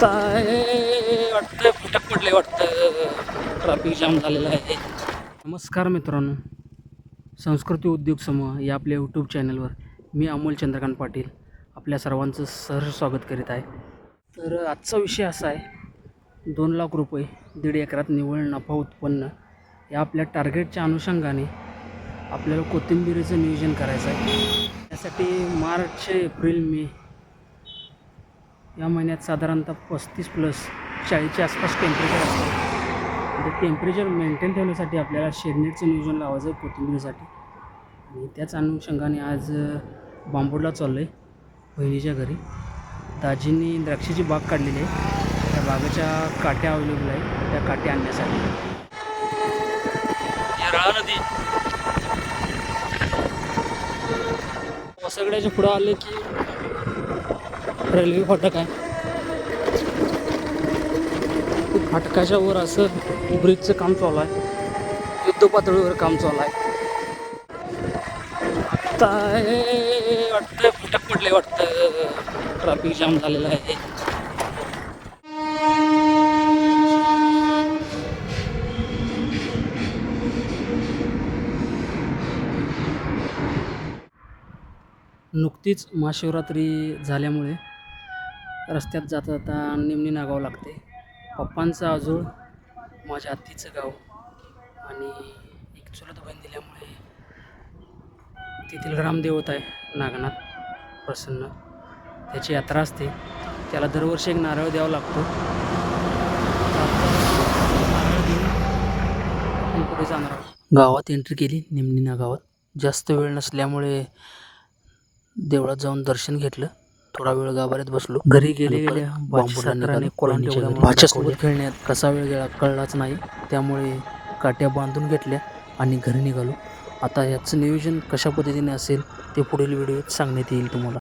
काय वाटतं फुटक पडले वाटतं ट्रॅफिक जाम झालेला आहे. नमस्कार मित्रांनो. संस्कृती उद्योग समूह या आपल्या यूट्यूब चॅनलवर मी अमोल चंद्रकांत पाटील आपल्या सर्वांचं सहर्ष स्वागत करीत आहे. तर आजचा विषय असा आहे दोन लाख रुपये दीड एकरात निव्वळ नफा उत्पन्न या आपल्या टार्गेटच्या अनुषंगाने आपल्याला कोथिंबिरीचं नियोजन करायचं आहे. त्यासाठी मार्च एप्रिल मे या महिन्यात साधारणतः पस्तीस प्लस चाळीसच्या आसपास टेम्परेचर असतं. ते टेम्परेचर मेंटेन ठेवण्यासाठी आपल्याला शेडनेटचं नियोजन लावायचं आहे कोथिंबीरीसाठी. आणि त्याच अनुषंगाने आज बांबूडला चाललो आहे बहिणीच्या घरी. दाजींनी द्राक्षाची बाग काढलेली आहे. त्या बागेच्या काट्या अवेलेबल आहे त्या काट्या आणण्यासाठी. नदी. सगळ्याच्या पुढं आले की रेल्वे फाटक आहे. फाटकाच्या वर असं ब्रिजचं काम चालू आहे. युद्ध पातळीवर काम चालू आहे. आता वाटतं फटक पडले वाटतं. ट्रॅफिक जाम झालेलं आहे. नुकतीच महाशिवरात्री झाल्यामुळे रस्त्यात जाता जाता निमणी नागाव लागते. पप्पांचं आजोळ माझ्या आत्तीचं गाव. आणि एक चुलत बहीण दिल्यामुळे तेथील ग्रामदेवत आहे नागनाथ प्रसन्न. त्याची यात्रा असते. त्याला दरवर्षी एक नारळ द्यावा लागतो. नारळ देऊन पुढे जाणार आहोत गावात एंट्री केली निमणी नागावात. जास्त वेळ नसल्यामुळे देवळात जाऊन दर्शन घेतलं. थोडा वेळ गाभाऱ्यात बसलो. घरी गेले गेले बांबुडाने भाच्यासोबत खेळण्यात कसा वेळ गेला कळलाच नाही. त्यामुळे काट्या बांधून घेतल्या आणि घरी निघालो. आता याचं नियोजन कशा पद्धतीने असेल ते पुढील व्हिडिओत सांगण्यात येईल तुम्हाला.